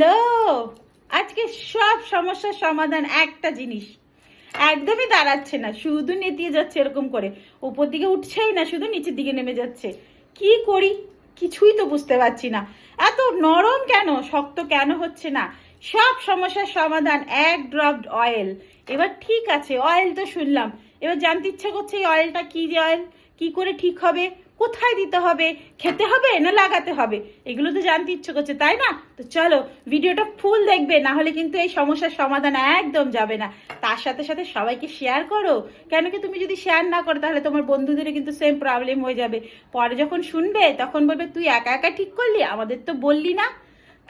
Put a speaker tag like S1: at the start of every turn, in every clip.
S1: Hello! আজকে সব সমস্যার সমাধান একটা জিনিস। একদমই দাঁড়াচ্ছে না, শুধু নেতিয়ে যাচ্ছে এরকম করে। উপর দিকে উঠছেই না, শুধু নিচের দিকে নেমে যাচ্ছে। কি করি? কিছুই তো বুঝতে পারছি না। এত নরম কেন? শক্ত কেন হচ্ছে না? সব সমস্যার সমাধান এক ড্রপ অয়েল। এবার ঠিক আছে, অয়েল তো শুনলাম। এবার জানতে ইচ্ছা করছে এই অয়েলটা কি যে অয়েল? কি করে ঠিক হবে? কোথায় দিতে হবে? খেতে হবে না লাগাতে হবে? এগুলো তো জানতে ইচ্ছে করছে, তাই না? তো চলো, ভিডিওটা ফুল দেখবে, না হলে কিন্তু এই সমস্যার সমাধান একদম যাবে না। তার সাথে সাথে সবাইকে শেয়ার করো। কেন কি তুমি যদি শেয়ার না করো, তাহলে তোমার বন্ধুদেরও কিন্তু সেম প্রবলেম হয়ে যাবে। পরে যখন শুনবে, তখন বলবে, তুই একা একা ঠিক করলি? আমাদের তো বললি না।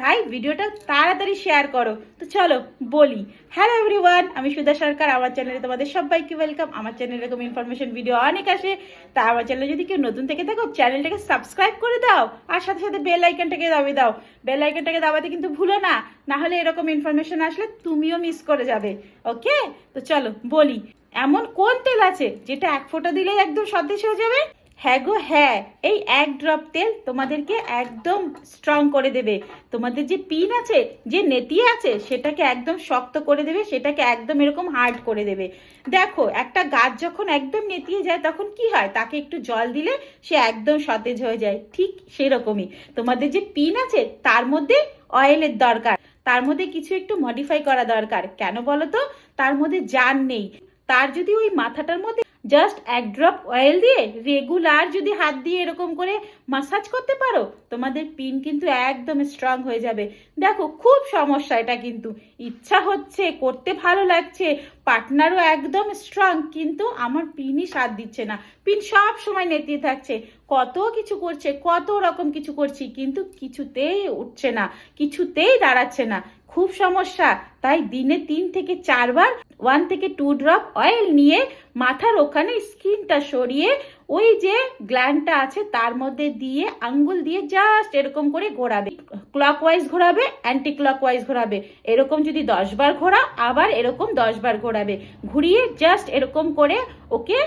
S1: তাই ভিডিওটা তাড়াতাড়ি শেয়ার করো। তো চলো বলি। হ্যালো এভরিওয়ান আমি সুধা সরকার। আমার চ্যানেলে তোমাদের সবাইকে ওয়েলকাম আমার চ্যানেলে এরকম ইনফরমেশন ভিডিও অনেক আসে। তা আমার চ্যানেলে যদি কেউ নতুন থেকে থাকো চ্যানেলটাকে সাবস্ক্রাইব করে দাও। আর সাথে সাথে বেল আইকনটাকে দাবি দাও। বেল আইকনটাকে দাবাতে কিন্তু ভুলো না। না হলে এরকম ইনফরমেশন আসলে তুমিও মিস করে যাবে। ওকে তো চলো বলি। এমন কোন তেল আছে যেটা এক ফোঁটা দিলেই একদম সতেজ হয়ে যাবে? হ্যাঁ গো হ্যাঁ। এই এক ড্রপ তেল তোমাদেরকে একদম স্ট্রং করে দেবে। তোমাদের যে পিন আছে, যে নেতিয়ে আছে, সেটাকে একদম শক্ত করে দেবে, সেটাকে একদম এরকম হার্ড করে দেবে। দেখো, একটা গাছ যখন একদম নেতিয়ে যায়, তখন কি হয়? তাকে একটু জল দিলে সে একদম সতেজ হয়ে যায়। ঠিক সেরকমই। তোমাদের যে পিন আছে, তার মধ্যে অয়েলের দরকার। তার মধ্যে কিছু একটু মডিফাই করা দরকার। কেন বলো তো? তার মধ্যে জান নেই। তার যদি ওই মাথাটার মধ্যে জাস্ট এক ড্রপ অয়েল দিয়ে রেগুলার যদি হাত দিয়ে এরকম করে মাসাজ করতে পারো, তোমাদের পিন কিন্তু একদম স্ট্রং হয়ে যাবে। দেখো, খুব সমস্যা এটা কিন্তু। ইচ্ছা হচ্ছে, করতে ভালো লাগছে পার্টনারও একদম স্ট্রং কিন্তু আমার পিনই সাথ দিচ্ছে না। পিন সব সময় নেতিয়ে থাকছে। কত কিছু করছে, কত রকম কিছু করছি, কিন্তু কিছুতেই উঠছে না, কিছুতেই দাঁড়াচ্ছে না। খুব সমস্যা। তাই দিনে তিন থেকে চারবার ওয়ান থেকে টু ড্রপ অয়েল নিয়ে মাথার ওখানে স্কিনটা সরিয়ে ওই যে গ্ল্যান্ডটা আছে তার মধ্যে দিয়ে আঙ্গুল দিয়ে জাস্ট এরকম করে ঘোরাবে। ক্লকওয়াইজ ঘোরাবে অ্যান্টি ক্লকওয়াইজ ঘোরাবে। এরকম যদি দশ বার ঘোরা আবার এরকম দশ বার ঘোরাবে। ঘুরিয়ে জাস্ট এরকম করে ওকে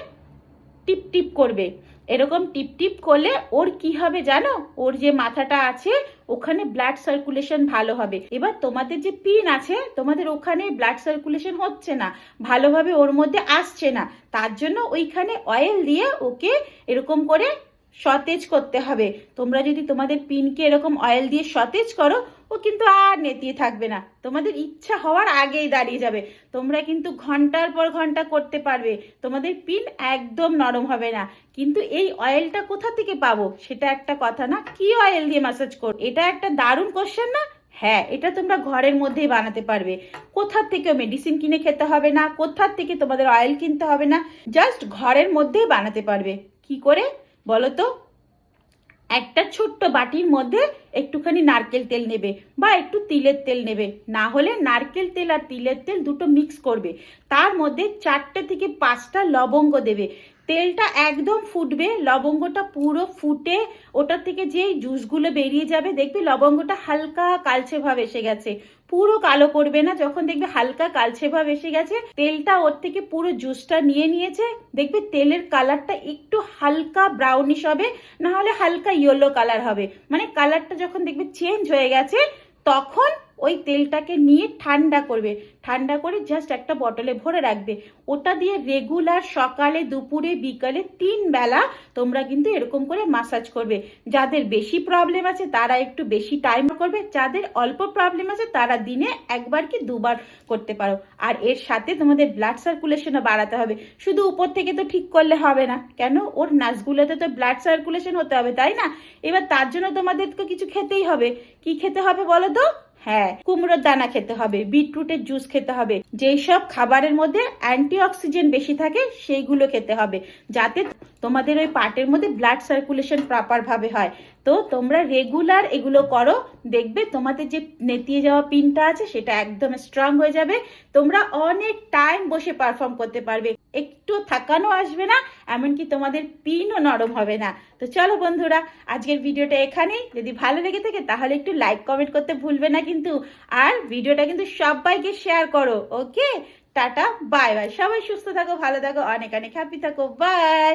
S1: টিপ টিপ করবে। এরকম টিপ টিপ করলে ওর কি হবে জানো? ওর যে মাথাটা আছে, ওখানে ব্লাড সার্কুলেশন ভালো হবে। এবার তোমাদের যে পিন আছে, তোমাদের ওখানে ব্লাড সার্কুলেশন হচ্ছে না। ভালোভাবে ওর মধ্যে আসছে না। তার জন্য ওইখানে অয়েল দিয়ে ওকে এরকম করে সতেজ করতে হবে। তোমরা যদি তোমাদের পিনকে এরকম অয়েল দিয়ে সতেজ করো, ও কিন্তু আর নেতিয়ে থাকবে না। তোমাদের ইচ্ছা হওয়ার আগেই দাঁড়িয়ে যাবে। তোমরা কিন্তু ঘণ্টার পর ঘণ্টা করতে পারবে। তোমাদের পিন একদম নরম হবে না। কিন্তু এই অয়েলটা কোথা থেকে পাবো? সেটা একটা কথা না। কি অয়েল দিয়ে ম্যাসাজ করো? এটা একটা দারুণ কোশ্চেন না? হ্যাঁ এটা তোমরা ঘরের মধ্যেই বানাতে পারবে। কোথার থেকে মেডিসিন কিনে খেতে হবে না? কোথার থেকে তোমাদের অয়েল কিনতে হবে না? জাস্ট ঘরের মধ্যেই বানাতে পারবে। কি করে? বলো তো একটা ছোট্ট বাটির মধ্যে একটুখানি নারকেল তেল নেবে বা একটু তিলের তেল নেবে। না হলে নারকেল তেল আর তিলের তেল দুটো মিক্স করবে। তার মধ্যে চারটে থেকে পাঁচটা লবঙ্গ দেবে। তেলটা একদম ফুটবে, লবঙ্গটা পুরো ফুটে, ওটার থেকে যে জুসগুলো বেরিয়ে যাবে, দেখবি লবঙ্গটা হালকা কালচে ভাব এসে গেছে। পুরো কালো করবে না, যখন দেখবে হালকা কালচে ভাব এসে গেছে, তেলটা ওর থেকে পুরো জুসটা নিয়ে নিয়েছে, দেখবে তেলের কালারটা একটু হালকা ব্রাউনিশ হবে না হলে হালকা ইয়েলো কালার হবে। মানে কালারটা যখন দেখবে চেঞ্জ হয়ে গেছে, তখন ওই তেলটাকে নিয়ে ঠান্ডা করবে। ঠান্ডা করে জাস্ট একটা বটলে ভরে রাখবে। ওটা দিয়ে রেগুলার সকালে, দুপুরে, বিকালে তিন বেলা তোমরা কিন্তু এরকম করে মাসাজ করবে। যাদের বেশি প্রবলেম আছে তারা একটু বেশি টাইম করবে। যাদের অল্প প্রবলেম আছে তারা দিনে একবার কি দুবার করতে পারো। আর এর সাথে তোমাদের ব্লাড সার্কুলেশনও বাড়াতে হবে। শুধু উপর থেকে তো ঠিক করলে হবে না। কেন? ওর নাচগুলোতে তো ব্লাড সার্কুলেশন হতে হবে, তাই না? এবার তার জন্য তোমাদেরকে কিছু খেতেই হবে। কি খেতে হবে বলো তো? হ্যাঁ কুমড়োর দানা খেতে হবে, বিটরুটের জুস খেতে হবে, যেই সব খাবারের মধ্যে অ্যান্টি বেশি থাকে সেইগুলো খেতে হবে, যাতে তোমাদের ওই পার্টের মধ্যে ব্লাড সার্কুলেশন প্রপার ভাবে হয়। তো তোমরা রেগুলার এগুলো করো, দেখবে তোমাদের যে নেতিয়ে যাওয়া পিনটা আছে সেটা একদম স্ট্রং হয়ে যাবে। তোমরা অনেক টাইম বসে পারফর্ম করতে পারবে। একটু থাকানো আসবে না, এমনকি তোমাদের পিনও নরম হবে না। তো চলো বন্ধুরা, আজকের ভিডিওটা এখানেই। যদি ভালো লেগে থাকে তাহলে একটু লাইক কমেন্ট করতে ভুলবে না কিন্তু। আর ভিডিওটা কিন্তু সবাইকে শেয়ার করো ওকে টাটা বাই বাই সবাই সুস্থ থাকো, ভালো থাকো, অনেক অনেক হ্যাপি থাকো। বাই